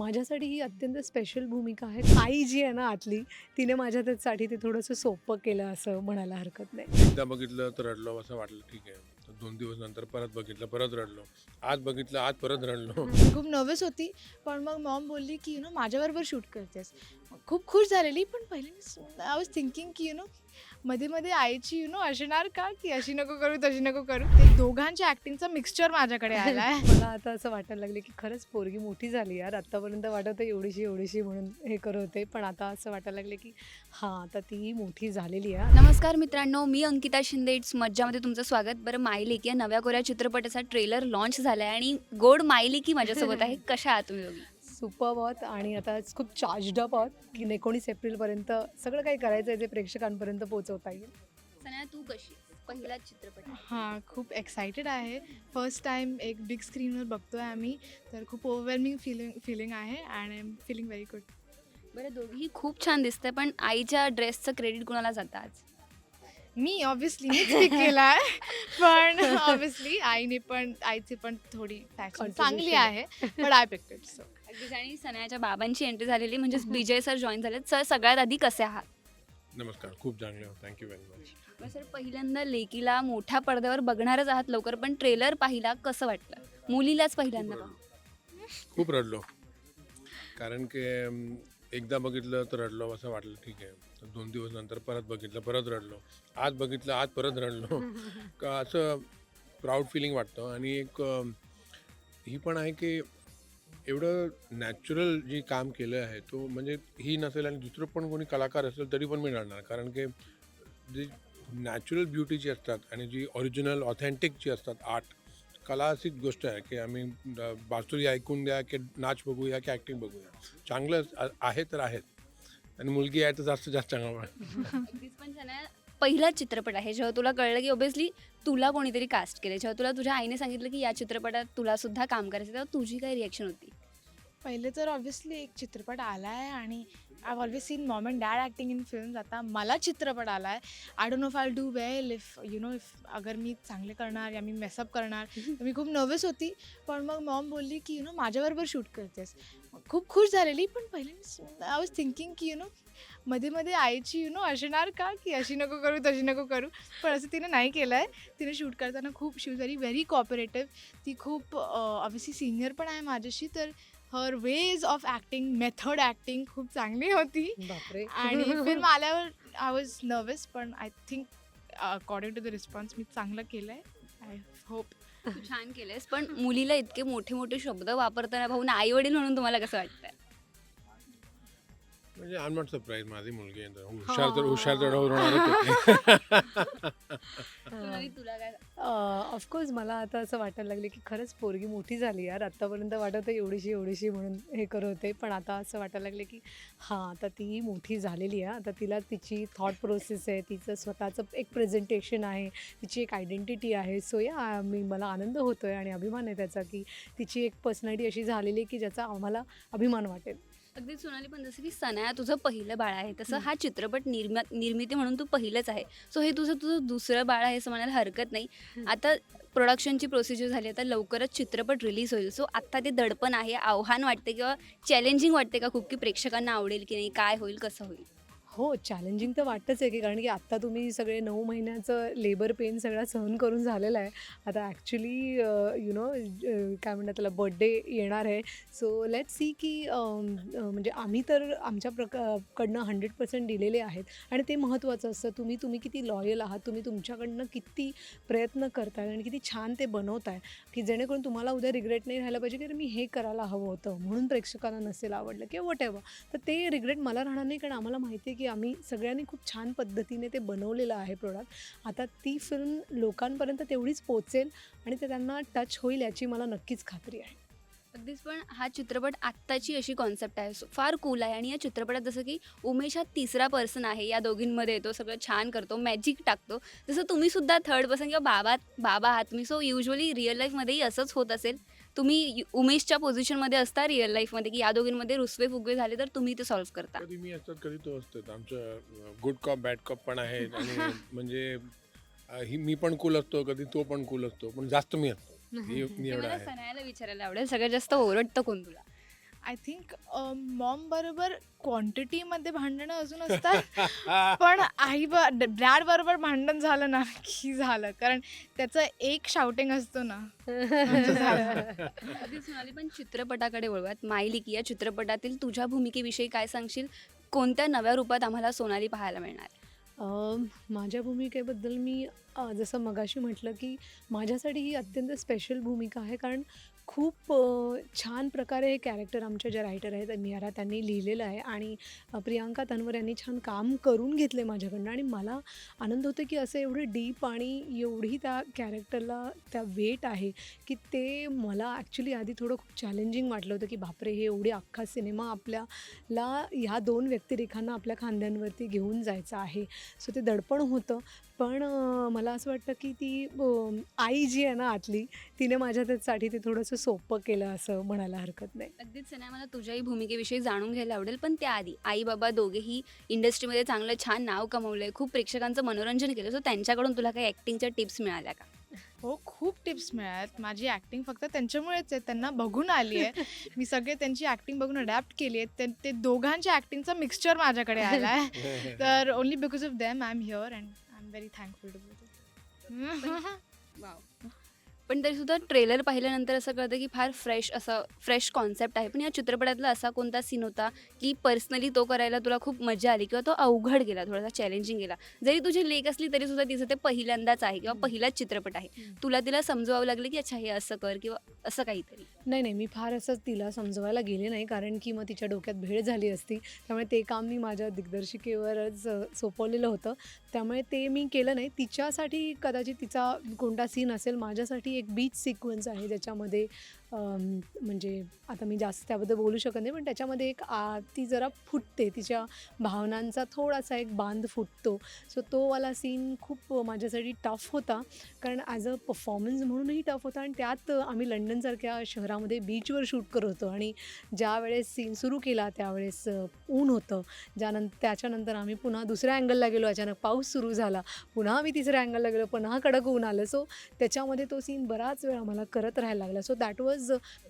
माझ्यासाठी ही अत्यंत स्पेशल भूमिका आहे. आई जी आहे ना आतली तिने माझ्या त्यासाठी ते थोडंसं सोपं केलं असं म्हणायला हरकत नाही. एकदा बघितलं तर रडलो असं वाटलं ठीक आहे. तर दोन दिवस नंतर परत बघितलं परत रडलो. आज बघितलं आज परत रडलो. मी खूप नर्वस होती पण मग मॉम बोलली की यु नो माझ्याबरोबर शूट करतेस. खूप खुश झालेली पण पहिले आय वॉज थिंकिंग की यु नो मध्ये मध्ये आईची यु नो असणार का? की अशी नको करू तशी नको करू. ते दोघांच्या ॲक्टिंगचा मिक्सचर माझ्याकडे आला आहे मला आता असं वाटायला लागले की खरंच पोरगी मोठी झाली यार. आत्तापर्यंत वाटत होतं एवढीशी एवढीशी म्हणून हे करत. होते पण आता असं वाटायला लागले की हां आता ती मोठी झालेली आहे. नमस्कार मित्रांनो मी अंकिता शिंदे. इट्स मज्जामध्ये तुमचं स्वागत. बरं मायलेकी या नव्या कोऱ्या चित्रपटाचा ट्रेलर लॉन्च झाला आहे आणि गोड मायलेकी माझ्यासोबत आहे. कशा आहात तुम्ही सुपर आहोत आणि आता खूप चार्जड अप आहोत की एकोणीस एप्रिलपर्यंत सगळं काही करायचं आहे जे प्रेक्षकांपर्यंत पोहोचवता येईल. सन्या तू कशी पहिलाच चित्रपट. हां खूप एक्सायटेड आहे. फर्स्ट टाईम एक बिग स्क्रीनवर बघतो आहे आम्ही तर खूप ओव्हरवेल्मिंग फिलिंग फिलिंग आहे and I am feeling very good बरं दोघीही खूप छान दिसतंय पण आईच्या ड्रेसचं क्रेडिट कुणाला जातं आज? मी ऑब्विसली मीच पिक केला आहे पण ऑब्विसली आईने पण आईची पण थोडी फॅशन चांगली. आहे. पण आय पिक्टेड सो अगदीच आणि सन्याच्या बाबांची एंट्री झालेली म्हणजेच विजय सर जॉईन झालेत. सर सगळ्यात आधी कसे आहात? नमस्कार खूप चांगले थँक्यू व्हेरी मच मग सर पहिल्यांदा लेकीला मोठ्या पडद्यावर बघणारच आहात लवकर पण ट्रेलर पाहिला कसं वाटलं? मुलीलाच पहिल्यांदा. खूप रडलो. कारण की एकदा बघितलं तर रडलो असं वाटलं ठीक आहे. तर दोन दिवस नंतर परत बघितलं परत रडलो. आज बघितलं आज परत रडलो. का असं प्राऊड फिलिंग वाटतं. आणि एक ही पण आहे की एवढं नॅचरल जे काम केलं आहे तो म्हणजे ही नसेल आणि दुसरं पण कोणी कलाकार असेल तरी पण मी रडणार कारण की जी नॅचरल ब्युटी जी असतात आणि जी ओरिजिनल ऑथेंटिक जी असतात आर्ट कला अशीच गोष्ट आहे की आम्ही बासुरी ऐकून द्या की नाच बघूया की ॲक्टिंग बघूया. चांगलं आहे तर आहेत. आणि मुलगी आहे तर जास्त जास्त चांगलं पण पहिलाच चित्रपट आहे. जेव्हा तुला कळलं की ओबियसली तुला कोणीतरी कास्ट केले जेव्हा तुला तुझ्या आईने सांगितलं की या चित्रपटात तुला सुद्धा काम करायचं तेव्हा तुझी काय रिॲक्शन होती? पहिले तर ऑब्व्हियसली एक चित्रपट आला आहे आणि I always seen mom and dad acting in films आता मला चित्रपट आला आहे I don't know if I do well if you know if अगर मी चांगले करणार या मी मेसअप करणार तर मी खूप नर्वस होती. पण मग मॉम बोलली की यु नो माझ्याबरोबर शूट करतेस. खूप खुश झालेली पण पहिले आय वॉज थिंकिंग की यु नो मध्ये मध्ये आईची यु नो असणार का? की अशी नको करू तशी नको करू? पण असं तिने नाही केलं आहे तिने शूट करताना खूप शी व्हेरी व्हेरी कॉपरेटिव्ह ती खूप ऑब्व्हियसली सिनियर पण आहे माझ्याशी तर her ways of acting method acting खूप चांगली होती. आणि फिल्म आल्यावर आय वॉज नर्वस पण I think according to the response मी चांगलं केलं आहे आय होप तू छान केलेस पण मुलीला इतके मोठे मोठे शब्द वापरताना भाऊन आई वडील म्हणून तुम्हाला कसं वाटतंय? म्हणजे आय एम नॉट सरप्राईज माझी मुलगी आहे तर हुशार तर हुशार तर. सोनाली, तुला काय? ऑफकोर्स मला आता असं वाटायला लागले की खरंच पोरगी मोठी झाली यार. आत्तापर्यंत वाटत होतं एवढीशी एवढीशी म्हणून हे करत होते पण आता असं वाटायला लागले की हां आता ती मोठी झालेली आहे. आता तिला तिची थॉट प्रोसेस आहे तिचं स्वतःचं एक प्रेझेंटेशन आहे तिची एक आयडेंटिटी आहे. सो या मी मला आनंद होतो आहे आणि अभिमान आहे त्याचा की तिची एक पर्सनॅलिटी अशी झालेली आहे की ज्याचा आम्हाला अभिमान वाटेल. अगदी सोनाली पण जसं की सनाया तुझं पहिलं बाळ आहे तसं हा चित्रपट निर्मा निर्मिती म्हणून तू पहिलंच आहे. सो हे तुझं तुझं दुसरं बाळ आहे असं म्हणायला हरकत नाही. आता प्रोडक्शनची प्रोसिजर झाली आता लवकरच चित्रपट रिलीज होईल. सो आत्ता ते दडपण आहे. आव्हान वाटते किंवा चॅलेंजिंग वाटते का खूप की प्रेक्षकांना आवडेल की नाही काय होईल कसं होईल? हो चॅलेंजिंग तर वाटतंच आहे की कारण की आत्ता तुम्ही सगळे नऊ महिन्याचं लेबर पेन सगळा सहन करून झालेला आहे. आता ॲक्च्युली यु नो काय म्हणतात त्याला बड्डे येणार आहे. सो लेट सी की म्हणजे आम्ही तर आमच्या प्रका कडनं हंड्रेड पर्सेंट दिलेले आहेत. आणि ते महत्त्वाचं असतं तुम्ही तुम्ही किती लॉयल आहात तुम्ही तुमच्याकडनं किती प्रयत्न करताय आणि किती छान ते बनवताय की जेणेकरून तुम्हाला उद्या रिग्रेट नाही राहायला पाहिजे की मी हे करायला हवं होतं म्हणून प्रेक्षकांना नसेल आवडलं किंवा वट तर ते रिग्रेट मला राहणार नाही कारण आम्हाला माहिती आहे की आम्ही सगळ्यांनी खूप छान पद्धतीने ते बनवलेलं आहे प्रोडक्ट आता ती फिल्म लोकांपर्यंत तेवढीच पोचेल आणि ते त्यांना टच होईल याची मला नक्कीच खात्री आहे. अगदीच पण हा चित्रपट आत्ताची अशी कॉन्सेप्ट आहे. सो फार कूल आहे. आणि या चित्रपटात जसं की उमेश हा तिसरा पर्सन आहे. या दोघींमध्ये येतो सगळं छान करतो मॅजिक टाकतो. जसं तुम्ही सुद्धा थर्ड पर्सन किंवा बाबा बाबा आहात मी सो युजली रिअल लाईफमध्येही असंच होत असेल. तुम्ही उमेशच्या पोझिशनमध्ये असता रिअल लाईफमध्ये की या दोघींमध्ये रुसवे फुगवे झाले तर तुम्ही ते सॉल्व्ह करता. कधी मी असतात कधी तो असतात. आमचं गुड कॉप बॅड कॉप पण आहे आणि म्हणजे अ, ही मी पण कूल असतो कधी तो पण कूल असतो. पण जास्त मी असतो. ही- मी ते एवढा मला आहे. सनायाला विचारायला आवडेल. सगळ्यात जास्त ओरडतं कोण तुला? आय थिंक मॉम बरोबर क्वांटिटीमध्ये भांडणं अजून असतात. पण आई डॅड बरोबर भांडण झालं ना की झालं? कारण त्याचं एक शाउटिंग असतो ना. अगदी सोनाली पण चित्रपटाकडे वळूयात. मायलिक या चित्रपटातील तुझ्या भूमिकेविषयी काय सांगशील? कोणत्या नव्या रूपात आम्हाला सोनाली पाहायला मिळणार? अं, माझ्या भूमिकेबद्दल मी जसं मगाशी म्हटलं की माझ्यासाठी ही अत्यंत स्पेशल भूमिका आहे. कारण खूप छान प्रकारे हे कॅरेक्टर आमच्या ज्या रायटर आहेत नियारा त्यांनी लिहिलेलं आहे आणि प्रियांका तन्वर यांनी छान काम करून घेतले माझ्याकडनं आणि मला आनंद होतो की असं एवढं डीप आणि एवढी त्या कॅरेक्टरला त्या वेट आहे की ते मला ॲक्च्युली आधी थोडं खूप चॅलेंजिंग वाटलं होतं की बापरे हे एवढे अख्खा सिनेमा आपल्याला ह्या दोन व्यक्तिरेखांना आपल्या खांद्यांवरती घेऊन जायचं आहे. सो ते दडपण होतं. पण मला असं वाटतं की ती आई जी आहे ना आतली तिने माझ्या त्यासाठी ते थोडंसं सोपं केलं असं म्हणायला हरकत नाही. अगदीच सना मला तुझ्याही भूमिकेविषयी जाणून घ्यायला आवडेल. पण त्याआधी आई बाबा दोघेही इंडस्ट्रीमध्ये चांगलं छान नाव कमवलं आहे खूप प्रेक्षकांचं मनोरंजन केलं सो त्यांच्याकडून तुला काही ॲक्टिंगच्या टिप्स मिळाल्या का? हो खूप टिप्स मिळाल्यात. माझी ॲक्टिंग फक्त त्यांच्यामुळेच आहे. त्यांना बघून आली आहे. मी सगळे त्यांची ॲक्टिंग बघून अडॅप्ट केली आहे. ते ते दोघांच्या ॲक्टिंगचा मिक्सचर माझ्याकडे आला आहे तर only because of them I am here and I am very thankful to wow पण तरी सुद्धा ट्रेलर पाहिल्यानंतर असं कळतं की फार फ्रेश असं फ्रेश कॉन्सेप्ट आहे. पण या चित्रपटातला असा कोणता सीन होता की पर्सनली तो करायला तुला खूप मजा आली किंवा तो अवघड गेला थोडासा चॅलेंजिंग गेला. जरी तुझी लेख असली तरी सुद्धा तिचं ते पहिल्यांदाच आहे किंवा पहिलाच चित्रपट आहे. तुला तिला समजवावं लागलं की अच्छा हे असं कर किंवा असं काहीतरी. नाही नाही मी फार असं तिला समजवायला गेले नाही कारण की मग तिच्या डोक्यात भेळ झाली असती. त्यामुळे ते काम मी माझ्या दिग्दर्शिकेवरच सोपवलेलं होतं. त्यामुळे ते मी केलं नाही. तिच्यासाठी कदाचित तिचा कोणता सीन असेल माझ्यासाठी एक बीच सिक्वन्स आहे ज्याच्यामध्ये म्हणजे आता मी जास्त त्याबद्दल बोलू शकत नाही पण त्याच्यामध्ये एक आ, ती जरा फुटते तिच्या भावनांचा थोडासा एक बांध फुटतो. सो तो वाला सीन खूप माझ्यासाठी टफ होता कारण ॲज अ परफॉर्मन्स म्हणूनही टफ होता आणि त्यात आम्ही लंडनसारख्या शहरामध्ये बीचवर शूट करत होतो आणि ज्या वेळेस सीन सुरू केला त्यावेळेस ऊन होतं. ज्यानंतर त्याच्यानंतर आम्ही पुन्हा दुसऱ्या अँगलला गेलो अचानक पाऊस सुरू झाला. पुन्हा आम्ही तिसऱ्या अँगलला गेलो पुन्हा कडक ऊन आलं. सो त्याच्यामध्ये तो सीन बराच वेळ आम्हाला करत राहायला लागला. So that was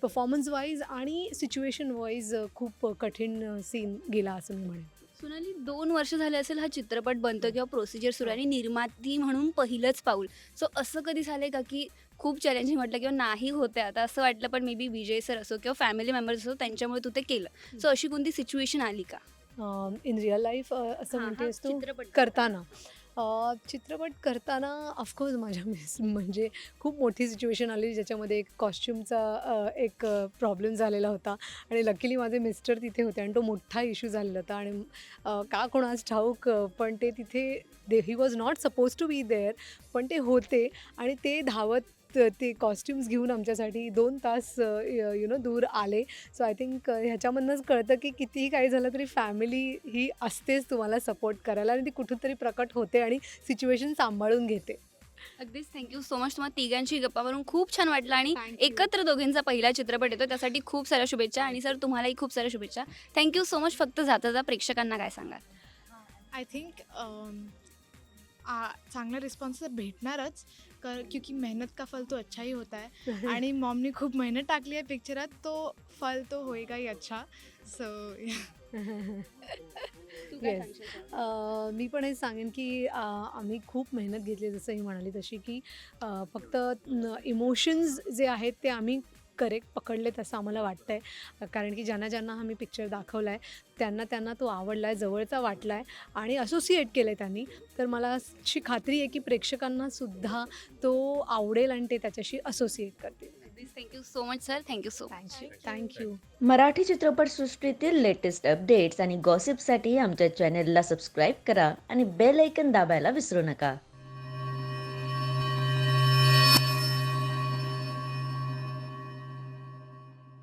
performance wise and situation wise खूप कठीण सीन गेला असं मी म्हणेन. सोनाली दोन वर्ष झाले असेल हा चित्रपट बनतो किंवा प्रोसिजर सुरू आणि निर्माती म्हणून पहिलंच पाऊल. सो असं कधी झालंय का की खूप चॅलेंजिंग वाटलं किंवा नाही होते आता असं वाटलं पण मे बी विजय सर असो किंवा फॅमिली मेंबर्स असो त्यांच्यामुळे तू ते केलं. सो अशी कोणती सिच्युएशन आली का? इन रिअल लाईफ असं हा, हा म्हणतेस तू चित्रपट. करताना. चित्रपट करताना ऑफकोर्स माझ्या मिस म्हणजे खूप मोठी सिच्युएशन आली ज्याच्यामध्ये एक कॉस्च्युमचा एक प्रॉब्लेम झालेला होता. आणि लकीली माझे मिस्टर तिथे होते आणि तो मोठा इश्यू झालेला होता. आणि का कोणास ठाऊक पण ते तिथे they he was not suppose to be there पण ते होते. आणि ते धावत ते कॉस्ट्युम्स घेऊन आमच्यासाठी दोन तास यु नो दूर आले. सो आय थिंक ह्याच्यामधनंच कळतं की कितीही काही झालं तरी फॅमिली ही असतेच तुम्हाला सपोर्ट करायला आणि ती कुठून तरी प्रकट होते आणि सिच्युएशन सांभाळून घेते. अगदीच. थँक्यू सो मच तुम्हाला तिघांची गप्पा मारून खूप छान वाटलं आणि. एकत्र दोघींचा पहिला चित्रपट येतो त्यासाठी खूप साऱ्या शुभेच्छा आणि सर तुम्हालाही खूप साऱ्या शुभेच्छा. थँक्यू सो मच फक्त जाता जाता प्रेक्षकांना काय सांगाल? आय थिंक चांगला रिस्पॉन्स भेटणारच कर क्योंकि मेहनत का फल तो अच्छा ही होता है. आणि मॉमने खूप मेहनत टाकली आहे पिक्चरात तो फल तो होएगा ही अच्छा. सो. अ, मी पण हे सांगेन की आम्ही खूप मेहनत घेतली जसं ही म्हणाली तशी की फक्त इमोशन्स जे आहेत ते आम्ही करेक्ट पकडलेत असं आम्हाला वाटतं आहे कारण की ज्यांना ज्यांना आम्ही पिक्चर दाखवला आहे त्यांना त्यांना तो आवडला आहे जवळचा वाटला आहे आणि असोसिएट केलं आहे त्यांनी. तर मला अशी खात्री आहे की प्रेक्षकांना सुद्धा तो आवडेल आणि ते त्याच्याशी असोसिएट करतील. Thank you so much sir thank you so much thank you thank you Marathi चित्रपटसृष्टीतील लेटेस्ट अपडेट्स आणि गॉसिपसाठी आमच्या चॅनेलला सबस्क्राईब करा आणि बेल ऐकन दाबायला विसरू नका.